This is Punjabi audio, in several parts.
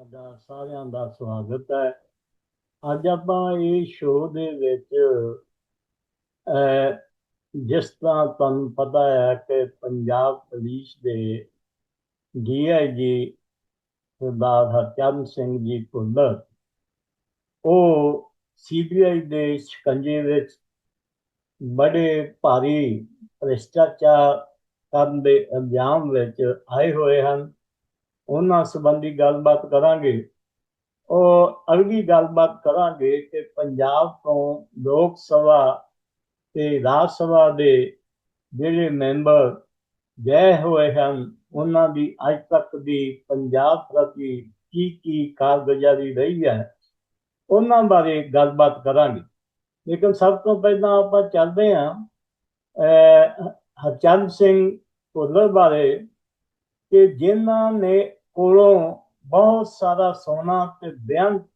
ਤੁਹਾਡਾ ਸਾਰਿਆਂ ਦਾ ਸਵਾਗਤ ਹੈ। ਅੱਜ ਆਪਾਂ ਇਹ ਸ਼ੋਅ ਦੇ ਵਿੱਚ ਜਿਸ ਤਰ੍ਹਾਂ ਤੁਹਾਨੂੰ ਪਤਾ ਹੈ ਕਿ ਪੰਜਾਬ ਪੁਲਿਸ ਦੇ ਡੀਆਈਜੀ ਸਰਦਾਰ ਹਰਚੰਦ ਸਿੰਘ ਜੀ ਭੁੱਲਰ ਉਹ ਸੀਬੀਆਈ ਦੇ ਸ਼ਿਕੰਜੇ ਵਿੱਚ ਬੜੇ ਭਾਰੀ ਭ੍ਰਿਸ਼ਟਾਚਾਰ ਕਰਨ ਦੇ ਇਲਜ਼ਾਮ ਵਿੱਚ ਆਏ ਹੋਏ ਹਨ। ਉਹਨਾਂ ਸੰਬੰਧੀ ਗੱਲਬਾਤ ਕਰਾਂਗੇ। ਉਹ ਅਗਲੀ ਗੱਲਬਾਤ ਕਰਾਂਗੇ ਕਿ ਪੰਜਾਬ ਤੋਂ ਲੋਕ ਸਭਾ ਤੇ ਰਾਜ ਸਭਾ ਦੇ ਜਿਹੜੇ ਮੈਂਬਰ ਗਏ ਹੋਏ ਹਨ, ਉਹਨਾਂ ਦੀ ਅੱਜ ਤੱਕ ਦੀ ਪੰਜਾਬ ਪ੍ਰਤੀ ਕੀ ਕੀ ਕਾਰਗੁਜ਼ਾਰੀ ਰਹੀ ਹੈ, ਉਹਨਾਂ ਬਾਰੇ ਗੱਲਬਾਤ ਕਰਾਂਗੇ। ਲੇਕਿਨ ਸਭ ਤੋਂ ਪਹਿਲਾਂ ਆਪਾਂ ਚੱਲਦੇ ਹਾਂ ਹਰਚੰਦ ਸਿੰਘ ਭੁੱਲਰ ਬਾਰੇ, ਕਿ ਜਿਨ੍ਹਾਂ ਨੇ ਕੋਲੋਂ ਬਹੁਤ ਸਾਰਾ ਸੋਨਾ ਤੇ ਬੇਅੰਤ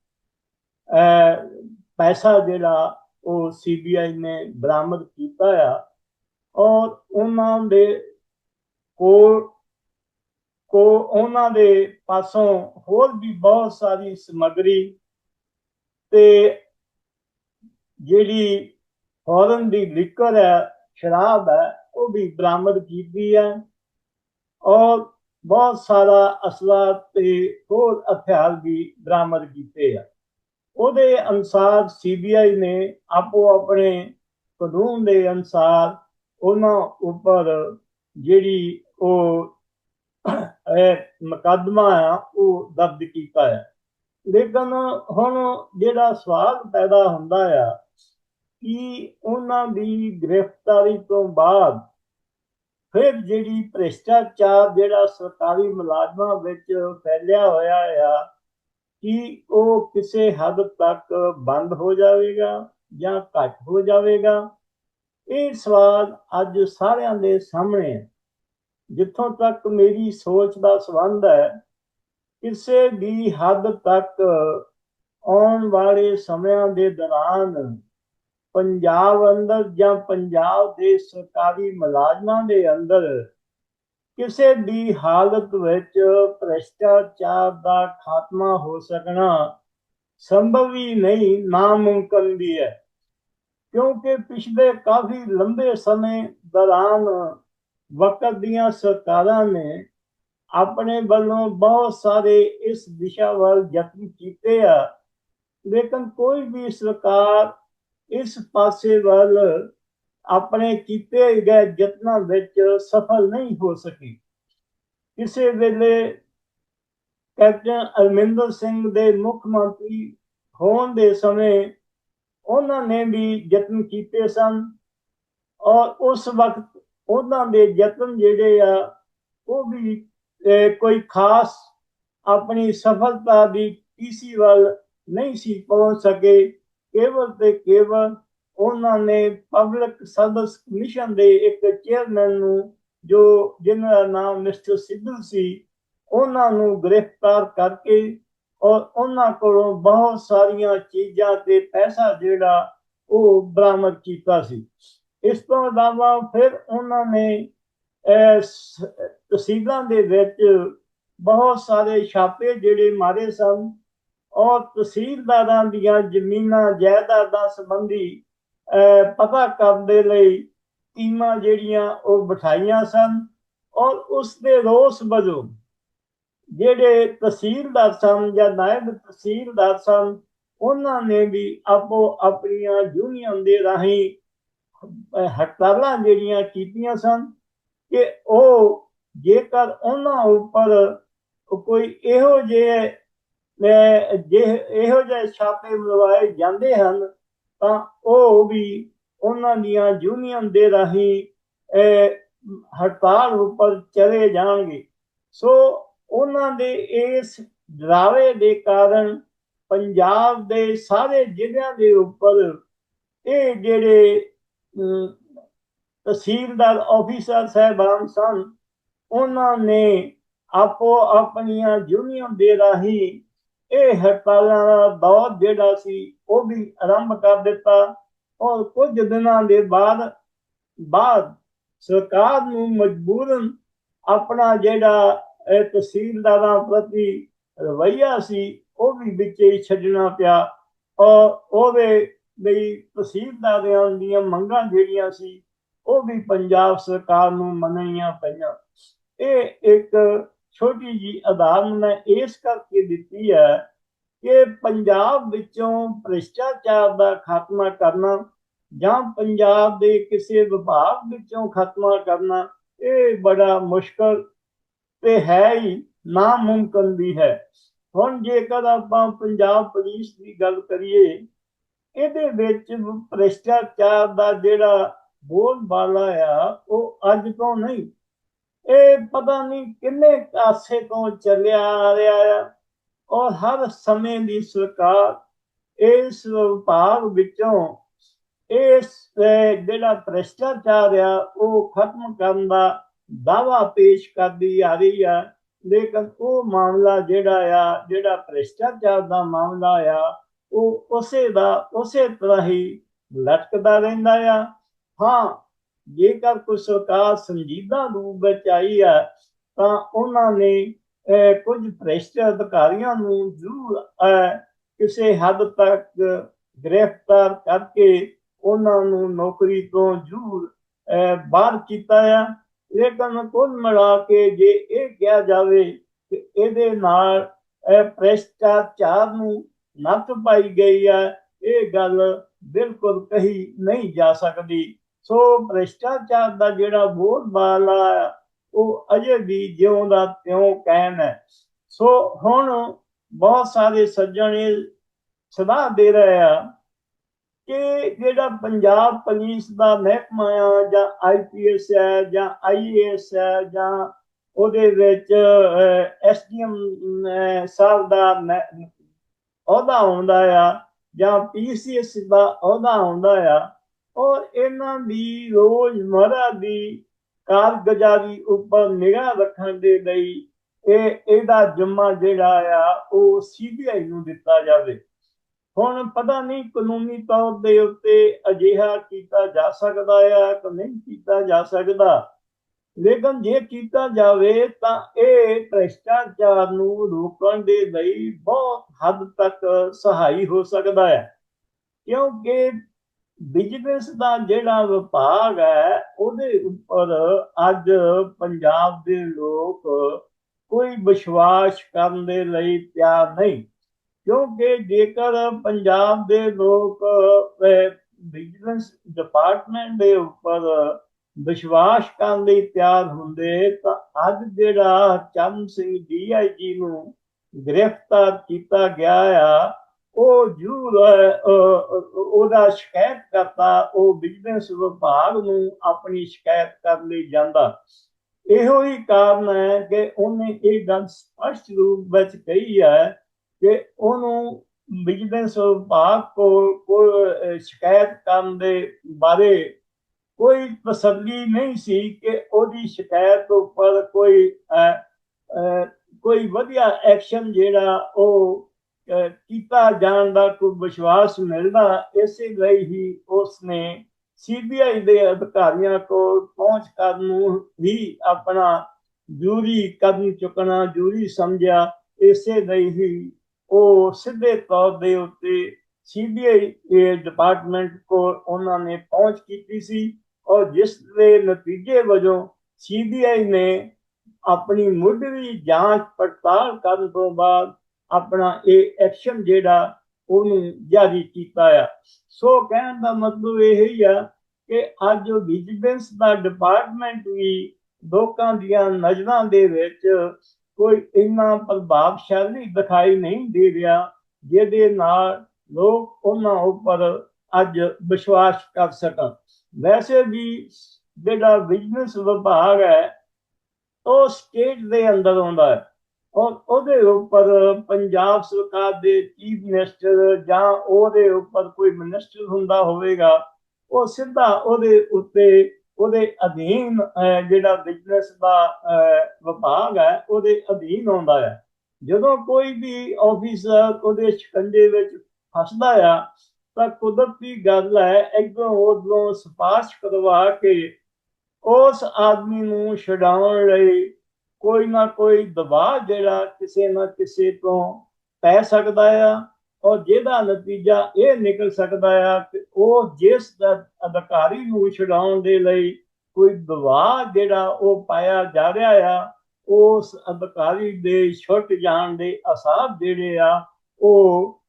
ਪੈਸਾ ਜਿਹੜਾ ਉਹ ਸੀਬੀਆਈ ਨੇ ਬਰਾਮਦ ਕੀਤਾ ਆ ਔਰ ਉਹਨਾਂ ਦੇ ਕੋਲ ਕੋ ਉਹਨਾਂ ਦੇ ਪਾਸੋਂ ਹੋਰ ਵੀ ਬਹੁਤ ਸਾਰੀ ਸਮਗਰੀ ਤੇ ਜਿਹੜੀ ਫੌਰਨ ਦੀ ਲਿਕਰ ਹੈ, ਸ਼ਰਾਬ ਹੈ, ਉਹ ਵੀ ਬਰਾਮਦ ਕੀਤੀ ਹੈ ਔਰ ਬਹੁਤ ਸਾਰਾ ਅਸਲਾ ਤੇ ਹੋਰ ਹਥਿਆਰ ਵੀ ਬਰਾਮਦ ਕੀਤੇ ਆ। ਉਹਦੇ ਅਨਸਾਰ ਸੀਬੀਆਈ ਨੇ ਆਪੋ ਆਪਣੇ ਕਾਨੂੰਨ ਦੇ ਅਨਸਾਰ ਉਹਨਾਂ ਉੱਪਰ ਜਿਹੜੀ ਉਹ ਮੁਕੱਦਮਾ ਆ, ਉਹ ਦਰਜ ਕੀਤਾ ਹੈ ਲੇਕਿਨ ਹੁਣ ਜਿਹੜਾ ਸਵਾਲ ਪੈਦਾ ਹੁੰਦਾ ਆ ਕਿ ਉਹਨਾਂ ਦੀ ਗ੍ਰਿਫਤਾਰੀ ਤੋਂ ਬਾਅਦ ਫਿਰ ਜਿਹੜੀ ਭ੍ਰਿਸ਼ਟਾਚਾਰ ਜਿਹੜਾ ਸਰਕਾਰੀ ਮੁਲਾਜ਼ਮਾਂ ਵਿੱਚ ਫੈਲਿਆ ਹੋਇਆ ਆ, ਕਿ ਉਹ ਕਿਸੇ ਹੱਦ ਤੱਕ ਬੰਦ ਹੋ ਜਾਵੇਗਾ ਜਾਂ ਘੱਟ ਹੋ ਜਾਵੇਗਾ? ਇਹ ਸਵਾਲ ਅੱਜ ਸਾਰਿਆਂ ਦੇ ਸਾਹਮਣੇ ਹੈ ਜਿੱਥੋਂ ਤੱਕ ਮੇਰੀ ਸੋਚ ਦਾ ਸੰਬੰਧ ਹੈ, ਕਿਸੇ ਵੀ ਹੱਦ ਤੱਕ ਆਉਣ ਵਾਲੇ ਸਮਿਆਂ ਦੇ ਦੌਰਾਨ ਪੰਜਾਬ ਅੰਦਰ ਜਾਂ ਪੰਜਾਬ ਦੇ ਸਰਕਾਰੀ ਮੁਲਾਜ਼ਮਾਂ ਦੇ ਅੰਦਰ ਕਿਸੇ ਵੀ ਹਾਲਤ ਵਿੱਚ ਭ੍ਰਿਸ਼ਟਾਚਾਰ ਦਾ ਖਾਤਮਾ ਹੋ ਸਕਣਾ ਸੰਭਵ ਹੀ ਨਹੀਂ, ਨਾਮੁਮਕਨ ਵੀ ਹੈ। ਕਿਉਂਕਿ ਪਿਛਲੇ ਕਾਫੀ ਲੰਬੇ ਸਮੇਂ ਦੌਰਾਨ ਵਕਤ ਦੀਆਂ ਸਰਕਾਰਾਂ ਨੇ ਆਪਣੇ ਵੱਲੋਂ ਬਹੁਤ ਸਾਰੇ ਇਸ ਦਿਸ਼ਾ ਵੱਲ ਯਤਨ ਕੀਤੇ ਆ। ਲੇਕਿਨ ਕੋਈ ਵੀ ਸਰਕਾਰ ਇਸ ਪਾਸੇ ਵੱਲ ਆਪਣੇ ਕੀਤੇ ਗਏ ਯਤਨਾਂ ਵਿੱਚ ਸਫਲ ਨਹੀਂ ਹੋ ਸਕੀ। ਕਿਸੇ ਵੇਲੇ ਕੈਪਟਨ ਅਰਮਿੰਦਰ ਸਿੰਘ ਦੇ ਮੁੱਖ ਮੰਤਰੀ ਹੋਣ ਦੇ ਸਮੇਂ ਉਹਨਾਂ ਨੇ ਵੀ ਯਤਨ ਕੀਤੇ ਸਨ ਔਰ ਉਸ ਵਕਤ ਉਹਨਾਂ ਦੇ ਯਤਨ ਜਿਹੜੇ ਆ, ਉਹ ਵੀ ਕੋਈ ਖਾਸ ਆਪਣੀ ਸਫਲਤਾ ਦੀ ਤੀਸੀ ਵੱਲ ਨਹੀਂ ਸੀ ਪਹੁੰਚ ਸਕੇ। ਕੇਵਲ ਤੇ ਕੇਵਲ ਉਹਨਾਂ ਨੇ ਪਬਲਿਕ ਸਰਵਿਸ ਕਮਿਸ਼ਨ ਦੇ ਇੱਕ ਚੇਅਰਮੈਨ ਨੂੰ ਜੋ ਜਿਨ੍ਹਾਂ ਦਾ ਨਾਮ ਮਿਸਟਰ ਸਿੱਧੂ ਸੀ, ਉਹਨਾਂ ਨੂੰ ਗ੍ਰਿਫਤਾਰ ਕਰਕੇ ਔਰ ਉਹਨਾਂ ਕੋਲੋਂ ਬਹੁਤ ਸਾਰੀਆਂ ਚੀਜ਼ਾਂ ਤੇ ਪੈਸਾ ਜਿਹੜਾ ਉਹ ਬਰਾਮਦ ਕੀਤਾ ਸੀ। ਇਸ ਤੋਂ ਇਲਾਵਾ ਫਿਰ ਉਹਨਾਂ ਨੇ ਤਹਿਸੀਲਾਂ ਦੇ ਵਿੱਚ ਬਹੁਤ ਸਾਰੇ ਛਾਪੇ ਜਿਹੜੇ ਮਾਰੇ ਸਨ। ਔਰ ਤਹਿਸੀਲਦਾਰਾਂ ਦੀਆਂ ਜ਼ਮੀਨਾਂ, ਜਾਇਦਾਦਾਂ ਸੰਬੰਧੀ ਪਤਾ ਕਰਨ ਦੇ ਲਈ ਟੀਮਾਂ ਜਿਹੜੀਆਂ ਉਹ ਬਿਠਾਈਆਂ ਸਨ ਔਰ ਉਸ ਦੇ ਰੋਸ ਵਜੋਂ ਜਿਹੜੇ ਤਹਿਸੀਲਦਾਰ ਸਨ ਜਾਂ ਨਾਇਬ ਤਹਿਸੀਲਦਾਰ ਸਨ, ਉਹਨਾਂ ਨੇ ਵੀ ਆਪੋ ਆਪਣੀਆਂ ਯੂਨੀਅਨ ਦੇ ਰਾਹੀਂ ਹੜਤਾਲਾਂ ਜਿਹੜੀਆਂ ਕੀਤੀਆਂ ਸਨ ਕਿ ਉਹ ਜੇਕਰ ਉਹਨਾਂ ਉੱਪਰ ਕੋਈ ਇਹੋ ਜਿਹੇ ਜੇ ਇਹੋ ਜਿਹੇ ਛਾਪੇ ਮਲਵਾਏ ਜਾਂਦੇ ਹਨ, ਤਾਂ ਉਹ ਵੀ ਉਹਨਾਂ ਦੀਆਂ ਯੂਨੀਅਨ ਦੇ ਰਾਹੀਂ ਹੜਤਾਲ ਉੱਪਰ ਚਲੇ ਜਾਣਗੇ। ਸੋ ਉਹਨਾਂ ਦੇ ਇਸ ਡਰਾਵੇ ਦੇ ਕਾਰਨ ਪੰਜਾਬ ਦੇ ਸਾਰੇ ਜ਼ਿਲ੍ਹਿਆਂ ਦੇ ਉੱਪਰ ਇਹ ਜਿਹੜੇ ਤਹਿਸੀਲਦਾਰ ਆਫੀਸਰ ਸਹਿਬਾਨ ਸਨ, ਉਹਨਾਂ ਨੇ ਆਪੋ ਆਪਣੀਆਂ ਯੂਨੀਅਨ ਦੇ ਰਾਹੀਂ ਇਹ ਹੜਤਾਲਾਂ ਦਾ ਦੌਰ ਜਿਹੜਾ ਸੀ, ਉਹ ਵੀ ਆਰੰਭ ਕਰ ਦਿੱਤਾ। ਔਰ ਕੁਝ ਦਿਨਾਂ ਦੇ ਬਾਅਦ ਬਾਅਦ ਸਰਕਾਰ ਨੂੰ ਮਜਬੂਰਨ ਆਪਣਾ ਜਿਹੜਾ ਇਹ ਤਹਿਸੀਲਦਾਰਾਂ ਪ੍ਰਤੀ ਰਵਈਆ ਸੀ, ਉਹ ਵੀ ਵਿੱਚ ਹੀ ਛੱਡਣਾ ਪਿਆ। ਔਰ ਉਹਦੇ ਲਈ ਤਹਿਸੀਲਦਾਰਾਂ ਦੀਆਂ ਮੰਗਾਂ ਜਿਹੜੀਆਂ ਸੀ, ਉਹ ਵੀ ਪੰਜਾਬ ਸਰਕਾਰ ਨੂੰ ਮੰਨਣੀਆਂ ਪਈਆਂ। ਇਹ ਇੱਕ ਛੋਟੀ ਜੀ ਉਦਾਹਰਨ ਮੈਂ ਇਸ ਕਰਕੇ ਦਿੱਤੀ ਹੈ ਕਿ ਪੰਜਾਬ ਵਿੱਚੋਂ ਭ੍ਰਿਸ਼ਟਾਚਾਰ ਦਾ ਖਾਤਮਾ ਕਰਨਾ ਜਾਂ ਪੰਜਾਬ ਦੇ ਕਿਸੇ ਵਿਭਾਗ ਵਿੱਚੋਂ ਖਾਤਮਾ ਕਰਨਾ, ਇਹ ਬੜਾ ਮੁਸ਼ਕਲ ਤੇ ਹੈ ਹੀ ਨਾਮੁਮਕਨ ਵੀ ਹੈ। ਹੁਣ ਜੇਕਰ ਆਪਾਂ ਪੰਜਾਬ ਪੁਲਿਸ ਦੀ ਗੱਲ ਕਰੀਏ, ਇਹਦੇ ਵਿੱਚ ਭ੍ਰਿਸ਼ਟਾਚਾਰ ਦਾ ਜਿਹੜਾ ਬੋਲ ਬਾਲਾ ਆ, ਉਹ ਅੱਜ ਤੋਂ ਨਹੀਂ ਇਹ ਪਤਾ ਨਹੀਂ ਕਿੰਨੇ ਕਾਸੇ ਤੋਂ ਚੱਲਿਆ ਆ ਰਿਹਾ ਆ। ਔਰ ਹਰ ਸਮੇਂ ਦੀ ਸਰਕਾਰ ਇਸ ਵਿਭਾਗ ਵਿੱਚੋਂ ਇਸ ਜਿਹੜਾ ਭ੍ਰਿਸ਼ਟਾਚਾਰ ਆ, ਉਹ ਖਤਮ ਕਰਨ ਦਾ ਦਾਵਾ ਪੇਸ਼ ਕਰਦੀ ਆ ਰਹੀ ਆ। ਲੇਕਿਨ ਉਹ ਮਾਮਲਾ ਜਿਹੜਾ ਆ, ਜਿਹੜਾ ਭ੍ਰਿਸ਼ਟਾਚਾਰ ਦਾ ਮਾਮਲਾ ਆ, ਉਹ ਉਸੇ ਦਾ ਉਸੇ ਤਰ੍ਹਾਂ ਹੀ ਲਟਕਦਾ ਰਹਿੰਦਾ ਆ। ਹਾਂ ਜੇਕਰ ਕੋਈ ਸਰਕਾਰ ਸੰਜੀਦਾ ਰੂਪ ਵਿੱਚ ਆਈ ਆ ਤਾਂ ਉਹਨਾਂ ਨੇ ਕੁਝ ਭ੍ਰਿਸ਼ਟ ਅਧਿਕਾਰੀਆਂ ਨੂੰ ਜ਼ਰੂਰ ਕਿਸੇ ਹੱਦ ਤੱਕ ਗ੍ਰਿਫਤਾਰ ਕਰਕੇ ਉਹਨਾਂ ਨੂੰ ਨੌਕਰੀ ਤੋਂ ਜ਼ਰੂਰ ਬਾਹਰ ਕੀਤਾ ਆ। ਲੇਕਿਨ ਕੁੱਲ ਮਿਲਾ ਕੇ ਜੇ ਇਹ ਕਿਹਾ ਜਾਵੇ ਕਿ ਇਹਦੇ ਨਾਲ ਭ੍ਰਿਸ਼ਟਾਚਾਰ ਨੂੰ ਨੱਥ ਪਾਈ ਗਈ ਹੈ, ਇਹ ਗੱਲ ਬਿਲਕੁਲ ਕਹੀ ਨਹੀਂ ਜਾ ਸਕਦੀ। ਸੋ ਭ੍ਰਿਸ਼ਟਾਚਾਰ ਦਾ ਜਿਹੜਾ ਬੋਲ ਬਾਲਾ ਹੈ, ਉਹ ਅਜੇ ਵੀ ਜਿਉਂ ਦਾ ਤਿਉਂ ਕਾਇਮ ਹੈ। ਸੋ ਹੁਣ ਬਹੁਤ ਸਾਰੇ ਸੱਜਣ ਇਹ ਸਲਾਹ ਦੇ ਰਹੇ ਆ ਕਿ ਜਿਹੜਾ ਪੰਜਾਬ ਪੁਲਿਸ ਦਾ ਮਹਿਕਮਾ ਆ ਜਾਂ ਆਈਪੀਐਸ ਹੈ ਜਾਂ ਆਈਏਐਸ ਹੈ ਜਾਂ ਉਹਦੇ ਵਿੱਚ ਐਸਡੀਐਮ ਸਾਹਿਬ ਦਾ ਅਹੁਦਾ ਹੁੰਦਾ ਆ ਜਾਂ ਪੀਸੀਐਸ ਦਾ ਅਹੁਦਾ ਹੁੰਦਾ ਆ ਔਰ ਇਹਨਾਂ ਦੀ ਰੋਜ਼ਮਰਾ ਦੀ ਕਾਰਗੁਜ਼ਾਰੀ ਉੱਪਰ ਨਿਗਾਹ ਰੱਖਣ ਦੇ ਲਈ ਇਹ ਇਹਦਾ ਜੁਮਾ ਜਿਹੜਾ ਆ, ਉਹ ਸੀਬੀਆਈ ਨੂੰ ਦਿੱਤਾ ਜਾਵੇ। ਹੁਣ ਪਤਾ ਨਹੀਂ ਕਾਨੂੰਨੀ ਤੌਰ ਦੇ ਉੱਤੇ ਅਜਿਹਾ ਕੀਤਾ ਜਾ ਸਕਦਾ ਆ ਕਿ ਨਹੀਂ ਕੀਤਾ ਜਾ ਸਕਦਾ। ਲੇਕਿਨ ਜੇ ਕੀਤਾ ਜਾਵੇ ਤਾਂ ਇਹ ਭ੍ਰਿਸ਼ਟਾਚਾਰ ਨੂੰ ਰੋਕਣ ਦੇ ਲਈ ਬਹੁਤ ਹੱਦ ਤੱਕ ਸਹਾਈ ਹੋ ਸਕਦਾ ਹੈ। ਕਿਉਂਕਿ ਬਿਜ਼ਨਸ ਦਾ ਜਿਹੜਾ ਵਿਭਾਗ ਹੈ, ਉਹਦੇ ਉੱਪਰ ਅੱਜ ਪੰਜਾਬ ਦੇ ਲੋਕ ਕੋਈ ਵਿਸ਼ਵਾਸ ਕਰਨ ਦੇ ਲਈ ਤਿਆਰ ਨਹੀਂ। ਕਿਉਂਕਿ ਜੇਕਰ ਪੰਜਾਬ ਦੇ ਲੋਕ ਬਿਜ਼ਨਸ ਡਿਪਾਰਟਮੈਂਟ ਦੇ ਉੱਪਰ ਵਿਸ਼ਵਾਸ ਕਰਨ ਲਈ ਤਿਆਰ ਹੁੰਦੇ, ਤਾਂ ਅੱਜ ਜਿਹੜਾ ਚੰਦ ਸਿੰਘ ਡੀਆਈਜੀ ਨੂੰ ਗ੍ਰਿਫਤਾਰ ਕੀਤਾ ਗਿਆ ਆ ਉਹ ਜਰੂਰ ਉਹਦਾ ਸ਼ਿਕਾਇਤ ਕਰਤਾ, ਉਹ ਬਿਜ਼ਨਸ ਵਿਭਾਗ ਨੂੰ ਆਪਣੀ ਸ਼ਿਕਾਇਤ ਕਰਨ ਲਈ ਜਾਂਦਾ। ਇਹੋ ਹੀ ਕਾਰਨ ਹੈ ਕਿ ਉਹਨੇ ਇਹ ਗੱਲ ਸਪਸ਼ਟ ਰੂਪ ਵਿੱਚ ਕਹੀ ਹੈ ਕਿ ਉਹਨੂੰ ਬਿਜ਼ਨਸ ਵਿਭਾਗ ਕੋਲ ਕੋਈ ਸ਼ਿਕਾਇਤ ਕਰਨ ਦੇ ਬਾਰੇ ਕੋਈ ਤਸੱਲੀ ਨਹੀਂ ਸੀ ਕਿ ਉਹਦੀ ਸ਼ਿਕਾਇਤ ਉੱਪਰ ਕੋਈ ਕੋਈ ਵਧੀਆ ਐਕਸ਼ਨ ਜਿਹੜਾ ਉਹ ਕੀਤਾ ਜਾਣ ਦਾ ਕੋਈ ਵਿਸ਼ਵਾਸ ਮਿਲਦਾ, ਇਸੇ ਲਈ ਹੀ ਉਸਨੇ ਸੀਬੀਆਈ ਦੇ ਅਧਿਕਾਰੀਆਂ ਕੋਲ ਪਹੁੰਚ ਕਰਨ ਨੂੰ ਹੀ ਆਪਣਾ ਜੂਰੀ ਕਦਮ ਚੁੱਕਣਾ, ਜੂਰੀ ਸਮਝਿਆ। ਇਸੇ ਲਈ ਹੀ ਉਹ ਸਿੱਧੇ ਤੌਰ ਦੇ ਉੱਤੇ ਸੀਬੀਆਈ ਡਿਪਾਰਟਮੈਂਟ ਕੋਲ ਉਹਨਾਂ ਨੇ ਪਹੁੰਚ ਕੀਤੀ ਸੀ ਔਰ ਜਿਸ ਦੇ ਨਤੀਜੇ ਵਜੋਂ ਸੀਬੀਆਈ ਨੇ ਆਪਣੀ ਮੁੱਢਲੀ ਜਾਂਚ ਪੜਤਾਲ ਕਰਨ ਤੋਂ ਬਾਅਦ ਆਪਣਾ ਇਹ ਐਕਸ਼ਨ ਜਿਹੜਾ ਉਹਨੂੰ ਜਾਰੀ ਕੀਤਾ ਆ। ਸੋ ਕਹਿਣ ਦਾ ਮਤਲਬ ਇਹ ਹੀ ਆ ਕਿ ਅੱਜ ਵਿਜੀਲੈਂਸ ਦਾ ਡਿਪਾਰਟਮੈਂਟ ਵੀ ਲੋਕਾਂ ਦੀਆਂ ਨਜ਼ਰਾਂ ਦੇ ਵਿੱਚ ਕੋਈ ਇੰਨਾ ਪ੍ਰਭਾਵਸ਼ਾਲੀ ਦਿਖਾਈ ਨਹੀਂ ਦੇ ਰਿਹਾ ਜਿਹਦੇ ਨਾਲ ਲੋਕ ਉਹਨਾਂ ਉੱਪਰ ਅੱਜ ਵਿਸ਼ਵਾਸ ਕਰ ਸਕਣ। ਵੈਸੇ ਵੀ ਜਿਹੜਾ ਬਿਜ਼ਨਸ ਵਿਭਾਗ ਹੈ, ਉਹ ਸਟੇਟ ਦੇ ਅੰਦਰ ਆਉਂਦਾ ਹੈ। ਔਰ ਉਹਦੇ ਉੱਪਰ ਪੰਜਾਬ ਸਰਕਾਰ ਦੇ ਚੀਫ ਮਿਨਿਸਟਰ ਜਾਂ ਉਹਦੇ ਉੱਪਰ ਕੋਈ ਮਿਨਿਸਟਰ ਹੁੰਦਾ ਹੋਵੇਗਾ, ਉਹ ਸਿੱਧਾ ਉਹਦੇ ਉੱਤੇ ਉਹਦੇ ਅਧੀਨ ਜਿਹੜਾ ਬਿਜ਼ਨਸ ਦਾ ਵਿਭਾਗ ਹੈ, ਉਹਦੇ ਅਧੀਨ ਆਉਂਦਾ ਹੈ। ਜਦੋਂ ਕੋਈ ਵੀ ਆਫੀਸਰ ਉਹਦੇ ਸ਼ਿਕੰਜੇ ਵਿੱਚ ਫਸਦਾ ਆ, ਤਾਂ ਕੁਦਰਤੀ ਗੱਲ ਹੈ, ਇੱਧਰੋਂ ਉਦੋਂ ਸਿਫਾਰਿਸ਼ ਕਰਵਾ ਕੇ ਉਸ ਆਦਮੀ ਨੂੰ ਛਡਾਉਣ ਲਈ ਕੋਈ ਨਾ ਕੋਈ ਦਬਾਅ ਜਿਹੜਾ ਕਿਸੇ ਨਾ ਕਿਸੇ ਤੋਂ ਪੈ ਸਕਦਾ ਆ ਔਰ ਜਿਹਦਾ ਨਤੀਜਾ ਇਹ ਨਿਕਲ ਸਕਦਾ ਆ ਕਿ ਉਹ ਜਿਸ ਅਧਿਕਾਰੀ ਨੂੰ ਛਡਾਉਣ ਦੇ ਲਈ ਕੋਈ ਦਬਾਅ ਜਿਹੜਾ ਉਹ ਪਾਇਆ ਜਾ ਰਿਹਾ ਆ, ਉਸ ਅਧਿਕਾਰੀ ਦੇ ਛੁੱਟ ਜਾਣ ਦੇ ਆਸਾਰ ਜਿਹੜੇ ਆ, ਉਹ